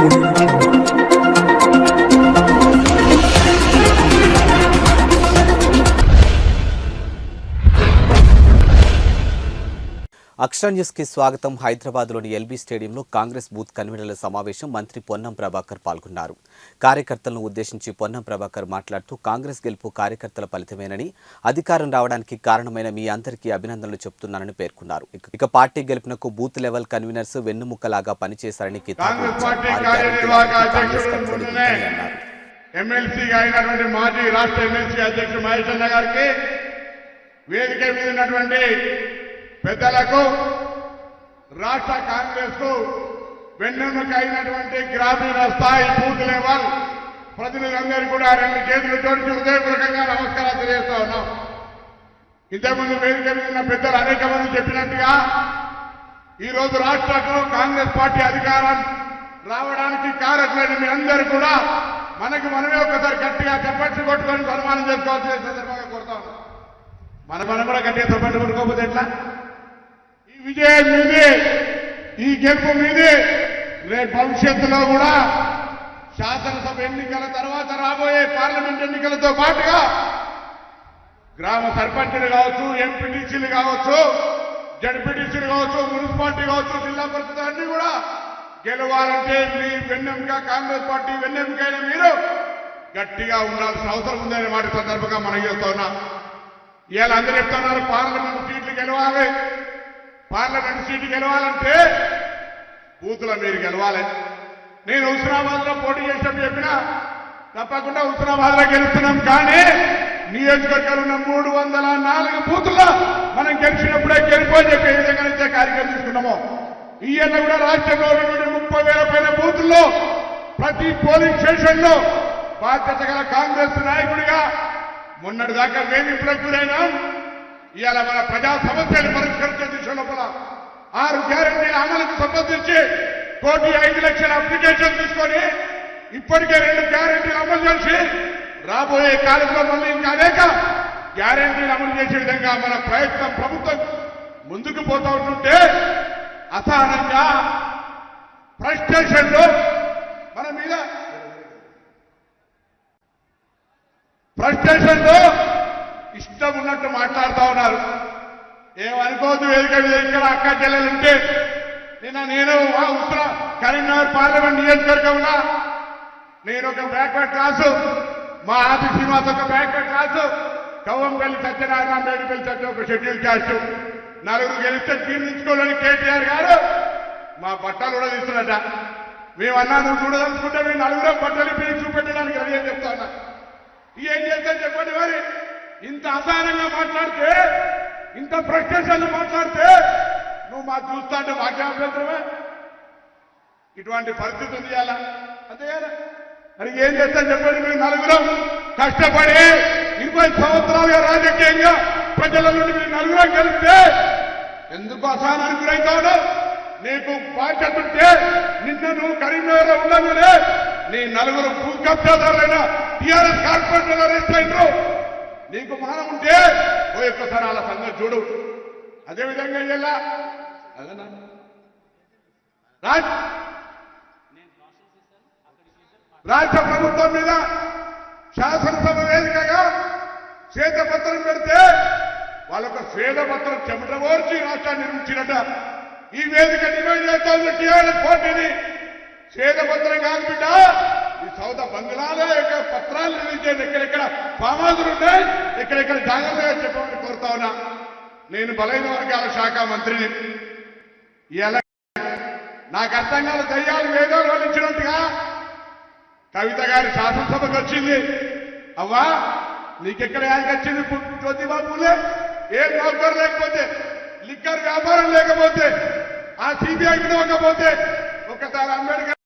Thank you. అక్షర న్యూస్కి స్వాగతం హైదరాబాద్లోని ఎల్బీ స్టేడియంలో కాంగ్రెస్ బూత్ కన్వీనర్ల సమావేశం మంత్రి పొన్నం ప్రభాకర్ పాల్గొన్నారు. కార్యకర్తలను ఉద్దేశించి పొన్నం ప్రభాకర్ మాట్లాడుతూ కాంగ్రెస్ గెలుపు కార్యకర్తల ఫలితమేనని అధికారం రావడానికి కారణమైన మీ అందరికీ అభినందనలు చెప్తున్నానని పేర్కొన్నారు. ఇక- పార్టీ గెలుపునకు బూత్ లెవెల్ కన్వీనర్స్ వెన్నుముక్కలాగా పనిచేశారని మాజీ రాష్ట్ర ఎమ్మెల్సీ అధ్యక్షుడు మహేష్ గారికి వేదిక మీద ఉన్నటువంటి పెద్దలకు రాష్ట్ర కాంగ్రెస్కు వెన్నెముక అయినటువంటి గ్రామీణ స్థాయి బూత్ లెవెల్ ప్రతినిధులందరూ కూడా రెండు చేతులు జోడించి హృదయపూర్వకంగా నమస్కారాలు తెలియజేస్తా ఉన్నాం. ఇంతకుముందు వేదిక మీద ఉన్న పెద్దలు అనేక మంది చెప్పినట్టుగా ఈరోజు రాష్ట్రంలో కాంగ్రెస్ పార్టీ అధికారం రావడానికి కారకులైన మీ అందరూ కూడా మనకు మనమే ఒకసారి గట్టిగా చప్పట్లు కొట్టుకొని సన్మానం చేసుకోవాల్సిన సందర్భంగా కోరుతా ఉన్నాం. మన మనం కూడా గట్టిగా చప్పట్లు కొట్టుకోకపోతే ఎట్లా? విజయం మీది ఈ గెలుపు మీదే. రేపు భవిష్యత్తులో కూడా శాసనసభ ఎన్నికల తర్వాత రాబోయే పార్లమెంట్ ఎన్నికలతో పాటుగా గ్రామ సర్పంచులు కావచ్చు ఎంపీటీసీలు కావచ్చు జడ్పీటీసీలు కావచ్చు మున్సిపాలిటీ కావచ్చు జిల్లా పరిషత్ అన్ని కూడా గెలవాలంటే మీ వెన్నెంక కాంగ్రెస్ పార్టీ వెన్నెంకైన మీరు గట్టిగా ఉండాల్సిన అవసరం ఉందనే మాట సందర్భంగా మనం చెప్తా ఉన్నాం. ఇవాళ అందరూ చెప్తున్నారు పార్లమెంట్ సీట్లు గెలవాలి. పార్లమెంట్ సీటు గెలవాలంటే బూతుల మీరు గెలవాలి. నేను హుస్నాబాద్లో పోటీ చేసినట్టు చెప్పినా తప్పకుండా హుస్నాబాద్లో గెలుస్తున్నాం కానీ నియోజకవర్గాలు ఉన్న మూడు వందల నాలుగు బూతుల్లో మనం గెలిచినప్పుడే గెలిపోని చెప్పే విధంగా ఇచ్చే కార్యక్రమం తీసుకున్నాము. ఈయన కూడా రాష్ట్రంలో ఉన్నటువంటి ముప్పై వేల పైన బూతుల్లో ప్రతి పోలింగ్ స్టేషన్లో బాధ్యత గల కాంగ్రెస్ నాయకుడిగా మొన్నటి దాకా వేధింపులకు గురైనాం. ఇవాళ మన ప్రజా సమస్యలు పరిష్కరించే దిశ లోపల ఆరు గ్యారంటీల అమలుకు సంబంధించి కోటి ఐదు లక్షల అప్లికేషన్ తీసుకొని ఇప్పటికే రెండు గ్యారంటీలు అమలు చేసి రాబోయే కాలంలో మళ్ళీ ఇంకా అనేక గ్యారంటీలు అమలు చేసే విధంగా మన ప్రయత్నం ప్రభుత్వం ముందుకు పోతా ఉంటుంటే అసహనంగా ఫ్రస్ట్రేషన్లో మన మీద ఫ్రస్ట్రేషన్లో ఇష్టం ఉన్నట్టు మాట్లాడుతూ ఉన్నారు. ఏమనుకోవద్దు వేదిక మీద ఇక్కడ అక్క చెల్లెలు ఉంటే. నిన్న నేను ఆ ఉత్తర కరీంనగర్ పార్లమెంట్ నియోజకవర్గంలో నేను ఒక బ్యాక్వర్డ్ క్లాసు మా ఆది శ్రీనివాస్ ఒక బ్యాక్వర్డ్ క్లాసు కవ్వంపల్లి సత్యనారాయణ మేడిపల్లి సత్య ఒక షెడ్యూల్ క్యాస్ట్ నలుగురు గెలిస్తే తీర్మించుకోవాలని కేటీఆర్ గారు మా బట్టలు కూడా తీస్తున్నట మేమన్నా నువ్వు చూడదలుచుకుంటే మేము నలుగురం బట్టలు పిలిచి చూపెట్టడానికి రెడీ అని చెప్తా ఉన్నా. ఏం చేస్తా చెప్పండి మరి. ఇంత అసహనంగా మాట్లాడితే ఇంత ఫ్రస్ట్రేషన్ మాట్లాడితే నువ్వు మా చూస్తా అంటే ఇటువంటి పరిస్థితి ఉంది అంతే మరి ఏం చేస్తా చెప్పండి మీరు నలుగురం? కష్టపడి ఇరవై సంవత్సరాలుగా రాజకీయంగా ప్రజల నుండి మీరు నలుగురం కలిస్తే ఎందుకు అసహనానికి గురైతాడు నీకు బాధ్యత ఉంటే నిన్న నువ్వు కరీంనగర్ ఉండగానే నీ నలుగురు భూకబ్జాదారులైన టీఆర్ఎస్ కార్పొరేటర్ అరెస్ట్ అయినరు. నీకు మానం ఉంటే ఓ ఒక్కసారి అలా సంగతి చూడు. అదేవిధంగా ఇలా అదేనా? రాజ్? రాష్ట్ర ప్రభుత్వం మీద శాసనసభ వేదికగా శ్వేతపత్రం పెడితే వాళ్ళొక శ్వేతపత్రం చెమట ఓర్చి రాష్ట్రాన్ని నిర్మించినట. ఈ వేదిక డిమాండ్ చేస్తాను టీఆర్ఎస్ పార్టీని. శ్వేతపత్రం కాదు బిడ్డ పత్రాలు రిలీజ్ చేసి ఎక్కడెక్కడ ఫామాదులు ఉన్నాయి ఎక్కడెక్కడ జాగ్రత్తగా చెప్పమని కోరుతా ఉన్నా. నేను బలైన వర్గాల శాఖ మంత్రిని. నాకు అర్థం కాదు దయ్యాలు వేదాలు వల్లించినట్టుగా కవిత గారి శాసనసభకు వచ్చింది. అవ్వా నీకెక్కడ యానికి వచ్చింది? జ్యోతిబాబులే ఏం నౌకరు లేకపోతే లిక్కర్ వ్యాపారం లేకపోతే ఆ సిబిఐ ఇవ్వకపోతే ఒకసారి అంబేద్కర్